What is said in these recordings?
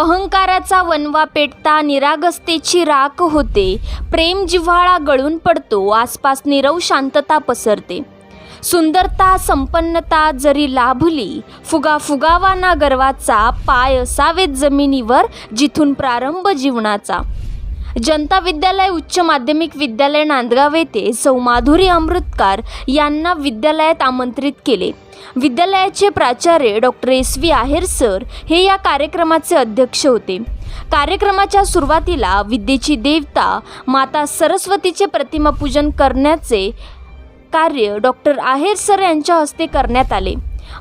अहंकाराचा वनवा पेटता निरागसतेची राख होते. प्रेम जिव्हाळा गळून पडतो आसपास निरव शांतता पसरते. सुंदरता संपन्नता जरी लाभली फुगा फुगावाना गर्वाचा पाय असावेत जमिनीवर जिथून प्रारंभ जीवनाचा. जनता विद्यालय उच्च माध्यमिक विद्यालय नांदगाव येथे सौ माधुरी अमृतकार यांना विद्यालयात आमंत्रित केले. विद्यालयाचे प्राचार्य doctor S. V. Aher sir हे या कार्यक्रमाचे अध्यक्ष होते. कार्यक्रमाच्या सुरुवातीला विद्येची देवता माता सरस्वतीचे प्रतिमापूजन करण्याचे कार्य डॉक्टर आहेर सर यांच्या हस्ते करण्यात आले.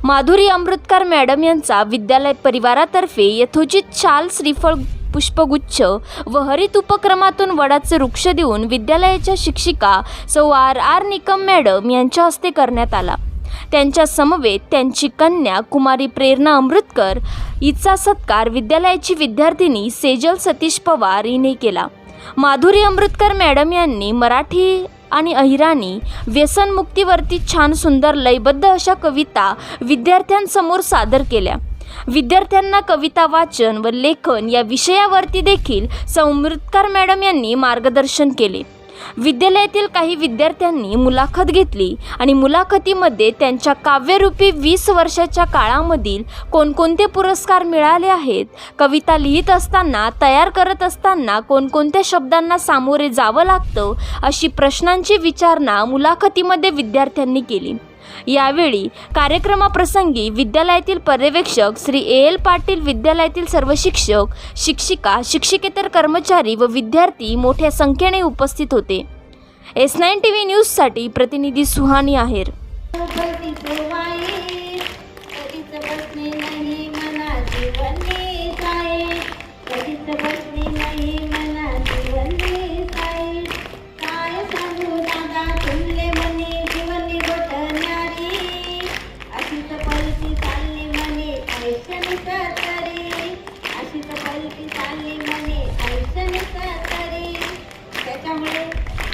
माधुरी अमृतकर मॅडम यांचा विद्यालय परिवारातर्फे यथोचित शाल श्रीफळ पुष्पगुच्छ व हरित उपक्रमातून वडाचे वृक्ष देऊन विद्यालयाच्या शिक्षिका सौ आर आर निकम मॅडम यांच्या हस्ते करण्यात आला. त्यांच्या समवेत त्यांची कन्या कुमारी प्रेरणा अमृतकर हिचा सत्कार विद्यालयाची विद्यार्थिनी सेजल सतीश पवार हिने केला. माधुरी अमृतकर मॅडम यांनी मराठी आणि अहिराणी व्यसनमुक्तीवरती छान सुंदर लयबद्ध अशा कविता विद्यार्थ्यांसमोर सादर केल्या. विद्यार्थ्यांना कविता वाचन व लेखन या विषयावरती देखील सौमृतकर मॅडम यांनी मार्गदर्शन केले. विद्यालयातील काही विद्यार्थ्यांनी मुलाखत घेतली आणि मुलाखतीमध्ये त्यांच्या काव्यरूपी वीस वर्षाच्या काळामधील कोणकोणते पुरस्कार मिळाले आहेत कविता लिहित असताना तयार करत असताना कोणकोणत्या शब्दांना सामोरे जावं लागतं अशी प्रश्नांची विचारणा मुलाखतीमध्ये विद्यार्थ्यांनी केली. यावेळी कार्यक्रमाप्रसंगी विद्यालयातील पर्यवेक्षक श्री ए एल पाटील विद्यालयातील सर्व शिक्षक शिक्षिका शिक्षकेतर कर्मचारी व विद्यार्थी मोठ्या संख्येने उपस्थित होते. एस नाईन टी व्ही न्यूजसाठी प्रतिनिधी सुहानी आहेर. कधीच बसणे नाही.